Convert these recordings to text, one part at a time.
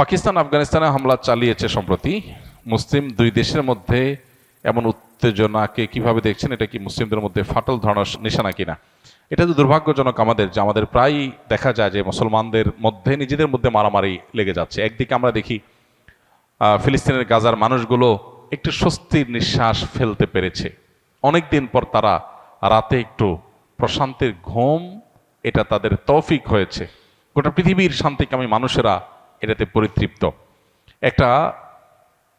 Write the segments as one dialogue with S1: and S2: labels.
S1: পাকিস্তান আফগানিস্তানে হামলা চালিয়েছে সম্প্রতি। মুসলিম দুই দেশের মধ্যে এমন উত্তেজনাকে কীভাবে দেখছেন, এটা কি মুসলিমদের মধ্যে ফাটল ধরানোর নিশানা কিনা? এটা তো দুর্ভাগ্যজনক আমাদের, যে আমাদের প্রায়ই দেখা যায় যে মুসলমানদের মধ্যে নিজেদের মধ্যে মারামারি লেগে যাচ্ছে। একদিকে আমরা দেখি ফিলিস্তিনের গাজার মানুষগুলো একটু স্বস্তির নিঃশ্বাস ফেলতে পেরেছে। অনেক দিন পর তারা রাতে একটু প্রশান্তির ঘুম, এটা তাদের তৌফিক হয়েছে। গোটা পৃথিবীর শান্তিকামী মানুষেরা এটাতে পরিতৃপ্ত। একটা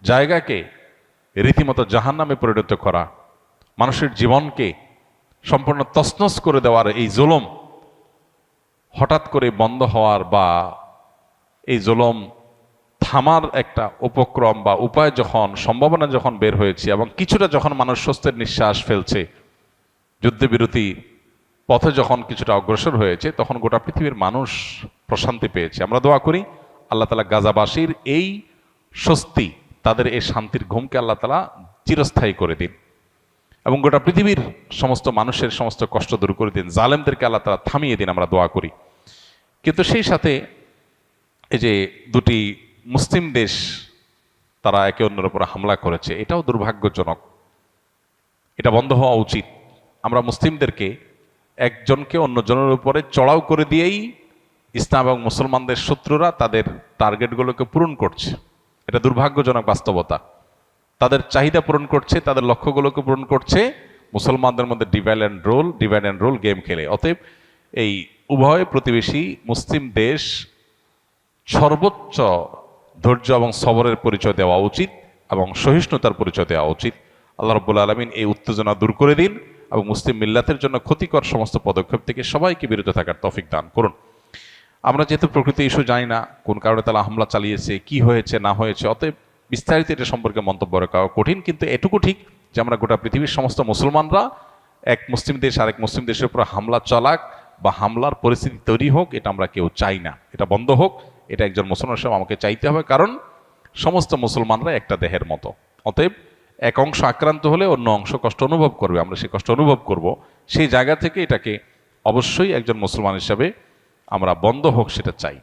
S1: জায়গাকে রীতিমতো জাহান্নামে পরিণত করা, মানুষের জীবনকে সম্পূর্ণ তছনছ করে দেওয়ার এই জুলম হঠাৎ করে বন্ধ হওয়ার বা এই জুলম থামার একটা উপক্রম বা উপায় যখন, সম্ভাবনা যখন বের হয়েছে এবং কিছুটা যখন মানুষ স্বস্তির নিঃশ্বাস ফেলছে, যুদ্ধবিরতি পথে যখন কিছুটা অগ্রসর হয়েছে, তখন গোটা পৃথিবীর মানুষ প্রশান্তি পেয়েছে। আমরা দোয়া করি আল্লাহ তালা গাজাবাসীর এই স্বস্তি, তাদের এই শান্তির ঘুমকে আল্লাহ তালা চিরস্থায়ী করে দিন এবং গোটা পৃথিবীর সমস্ত মানুষের সমস্ত কষ্ট দূর করে দিন, জালেমদেরকে আল্লাহ তালা থামিয়ে দিন আমরা দোয়া করি। কিন্তু সেই সাথে এই যে দুটি মুসলিম দেশ, তারা একে অন্যের উপর হামলা করেছে, এটাও দুর্ভাগ্যজনক। এটা বন্ধ হওয়া উচিত। আমরা মুসলিমদেরকে একজনকে অন্যজনের উপরে চড়াও করে দিয়েই ইসলাম এবং মুসলমানদের শত্রুরা তাদের টার্গেটগুলোকে পূরণ করছে। এটা দুর্ভাগ্যজনক বাস্তবতা। তাদের চাহিদা পূরণ করছে, তাদের লক্ষ্যগুলোকে পূরণ করছে। মুসলমানদের মধ্যে divide and rule divide and rule game খেলে। অতএব এই উভয় প্রতিবেশী মুসলিম দেশ সর্বোচ্চ ধৈর্য এবং সবরের পরিচয় দেওয়া উচিত এবং সহিষ্ণুতার পরিচয় দেওয়া উচিত। আল্লাহ রব্বুল আলমিন এই উত্তেজনা দূর করে দিন এবং মুসলিম মিল্লাতের জন্য ক্ষতিকর সমস্ত পদক্ষেপ থেকে সবাইকে বিরত থাকার তফিক দান করুন। আমরা যেহেতু প্রকৃতি ইস্যু জানি না, কোন কারণে তারা হামলা চালিয়েছে, কি হয়েছে, না হয়েছে, অতএব বিস্তারিত এটা সম্পর্কে মন্তব্য রাখা কঠিন, কিন্তু এটুকু ঠিক যে আমরা গোটা পৃথিবীর সমস্ত মুসলমানরা এক মুসলিম দেশ আরেক মুসলিম দেশের উপর হামলা চালাক বা হামলার পরিস্থিতি তৈরি হোক, এটা আমরা কেউ চাই না। এটা বন্ধ হোক, এটা একজন মুসলমান হিসেবে আমাকে চাইতে হবে, কারণ সমস্ত মুসলমানরা একটা দেহের মতো। অতএব এক অংশ আক্রান্ত হলে অন্য অংশ কষ্ট অনুভব করবে, আমরা সেই কষ্ট অনুভব করব। সেই জায়গা থেকে এটাকে অবশ্যই একজন মুসলমান হিসাবে আমরা বন্ধ হোক সেটা চাই।